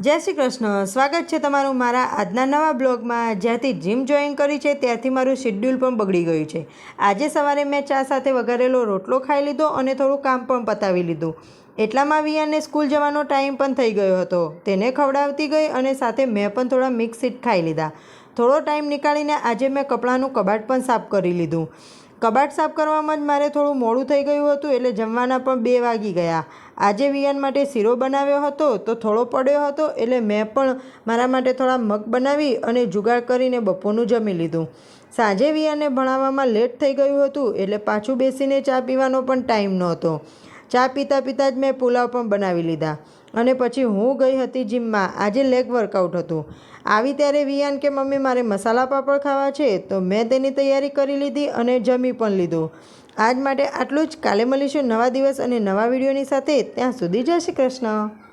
જય શ્રી કૃષ્ણ. સ્વાગત છે તમારું મારા આજના નવા બ્લોગમાં. જ્યાંથી જીમ જોઈન કરી છે ત્યારથી મારું શેડ્યુલ પણ બગડી ગયું છે. આજે સવારે મેં ચા સાથે વઘારેલો રોટલો ખાઈ લીધો અને થોડું કામ પણ પતાવી લીધું. એટલામાં વિયાને સ્કૂલ જવાનો ટાઈમ પણ થઈ ગયો હતો. તેને ખવડાવતી ગઈ અને સાથે મેં પણ થોડા મિક્સ સીટ ખાઈ લીધા. થોડો ટાઈમ નીકાળીને આજે મેં કપડાંનું કબાટ પણ સાફ કરી લીધું. કબાટ સાફ કરવામાં જ મારે થોડું મોડું થઈ ગયું હતું એટલે જમવાના પણ બે વાગી ગયા. આજે વિયાન માટે શીરો બનાવ્યો હતો તો થોડો પડ્યો હતો એટલે મેં પણ મારા માટે થોડા મગ બનાવી અને જુગાડ કરીને બપોરનું જમી લીધું. સાંજે વિયાને ભણાવવામાં લેટ થઈ ગયું હતું એટલે પાછું બેસીને ચા પીવાનો પણ ટાઈમ નહોતો. ચા પીતા પીતા જ મેં પુલાવ પણ બનાવી લીધા. અને પછી હું ગઈ હતી જીમમાં. આજે લેગ વર્કઆઉટ હતું. આવી ત્યારે વિયાન કે મમ્મી મારે મસાલા પાપડ ખાવા છે, તો મેં તેની તૈયારી કરી લીધી અને જમી પણ લીધું. આજ માટે આટલું જ. કાલે મળીશું નવા દિવસ અને નવા વિડીયોની સાથે. ત્યાં સુધી જય શ્રી કૃષ્ણ.